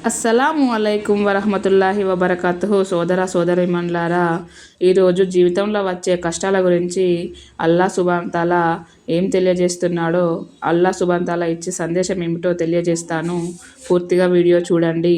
అస్సలాము అలైకుం వరహమతుల్లాహి వబర్కతు సోదర సోదరిమణులారా ఈరోజు జీవితంలో వచ్చే కష్టాల గురించి అల్లా సుబాంతాల ఏం తెలియజేస్తున్నాడో అల్లా సుబాంతాల ఇచ్చే సందేశం ఏమిటో తెలియజేస్తాను. పూర్తిగా వీడియో చూడండి.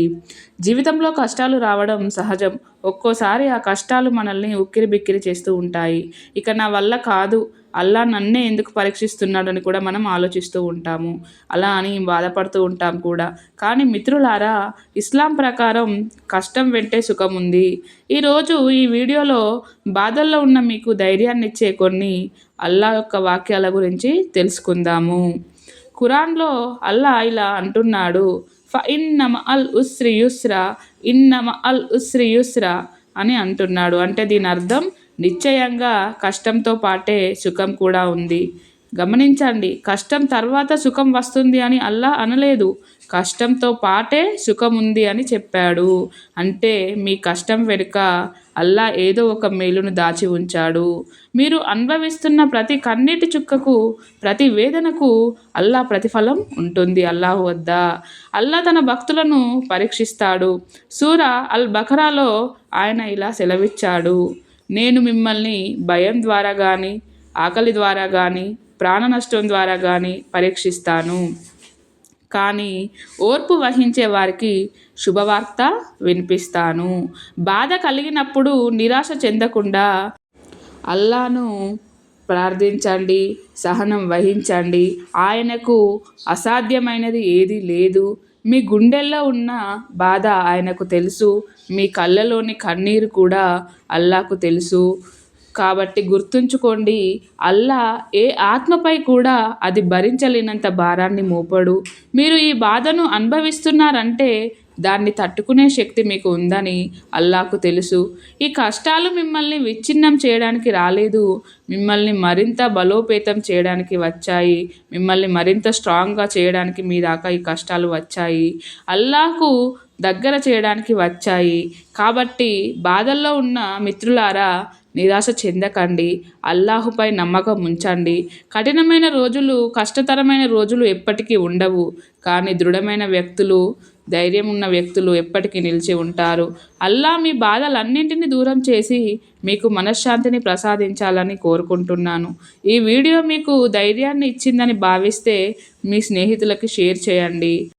జీవితంలో కష్టాలు రావడం సహజం. ఒక్కోసారి ఆ కష్టాలు మనల్ని ఉక్కిరి బిక్కిరి చేస్తూ ఉంటాయి. ఇక నా వల్ల కాదు. అల్లా నన్నే ఎందుకు పరీక్షిస్తున్నాడని కూడా మనం ఆలోచిస్తూ ఉంటాము. అలా అని బాధపడుతూ ఉంటాం కూడా. కానీ మిత్రులారా ఇస్లాం ప్రకారం కష్టం వెంటే సుఖం ఉంది. ఈరోజు ఈ వీడియోలో బాధల్లో ఉన్న మీకు ధైర్యాన్ని ఇచ్చే కొన్ని అల్లా యొక్క వాక్యాల గురించి తెలుసుకుందాము. ఖురాన్లో అల్లా ఇలా అంటున్నాడు ఫ ఇన్నమ అల్ ఉస్రి యుస్రా ఇన్నమ అల్ ఉస్రి యుస్రా అని అంటున్నాడు. అంటే దీని అర్థం నిశ్చయంగా కష్టంతో పాటే సుఖం కూడా ఉంది. గమనించండి కష్టం తర్వాత సుఖం వస్తుంది అని అల్లా అనలేదు. కష్టంతో పాటే సుఖం ఉంది అని చెప్పాడు. అంటే మీ కష్టం వెనుక అల్లా ఏదో ఒక మేలును దాచి ఉంచాడు. మీరు అనుభవిస్తున్న ప్రతి కన్నీటి చుక్కకు ప్రతి వేదనకు అల్లా ప్రతిఫలం ఉంటుంది అల్లాహు వద్ద. అల్లా తన భక్తులను పరీక్షిస్తాడు. సూర అల్ బఖరాలో ఆయన ఇలా సెలవిచ్చాడు. నేను మిమ్మల్ని భయం ద్వారా కానీ ఆకలి ద్వారా కానీ ప్రాణ నష్టం ద్వారా కానీ పరీక్షిస్తాను. కానీ ఓర్పు వహించే వారికి శుభవార్త వినిపిస్తాను. బాధ కలిగినప్పుడు నిరాశ చెందకుండా అల్లాను ప్రార్థించండి సహనం వహించండి. ఆయనకు అసాధ్యమైనది ఏదీ లేదు. మీ గుండెల్లో ఉన్న బాధ ఆయనకు తెలుసు. మీ కళ్ళలోని కన్నీరు కూడా అల్లాకు తెలుసు. కాబట్టి గుర్తుంచుకోండి అల్లా ఏ ఆత్మపై కూడా అది భరించలేనంత భారాన్ని మోపడు. మీరు ఈ బాధను అనుభవిస్తున్నారంటే దాన్ని తట్టుకునే శక్తి మీకు ఉందని అల్లాకు తెలుసు. ఈ కష్టాలు మిమ్మల్ని విచ్ఛిన్నం చేయడానికి రాలేదు. మిమ్మల్ని మరింత బలోపేతం చేయడానికి వచ్చాయి. మిమ్మల్ని మరింత స్ట్రాంగ్గా చేయడానికి మీ దాకా ఈ కష్టాలు వచ్చాయి. అల్లాకు దగ్గర చేయడానికి వచ్చాయి. కాబట్టి బాధల్లో ఉన్న మిత్రులారా నిరాశ చెందకండి. అల్లాహుపై నమ్మకం ఉంచండి. కఠినమైన రోజులు కష్టతరమైన రోజులు ఎప్పటికీ ఉండవు. కానీ దృఢమైన వ్యక్తులు ధైర్యం ఉన్న వ్యక్తులు ఎప్పటికీ నిలిచి ఉంటారు. అల్లా మీ బాధలన్నింటినీ దూరం చేసి మీకు మనశ్శాంతిని ప్రసాదించాలని కోరుకుంటున్నాను. ఈ వీడియో మీకు ధైర్యాన్ని ఇచ్చిందని భావిస్తే మీ స్నేహితులకి షేర్ చేయండి.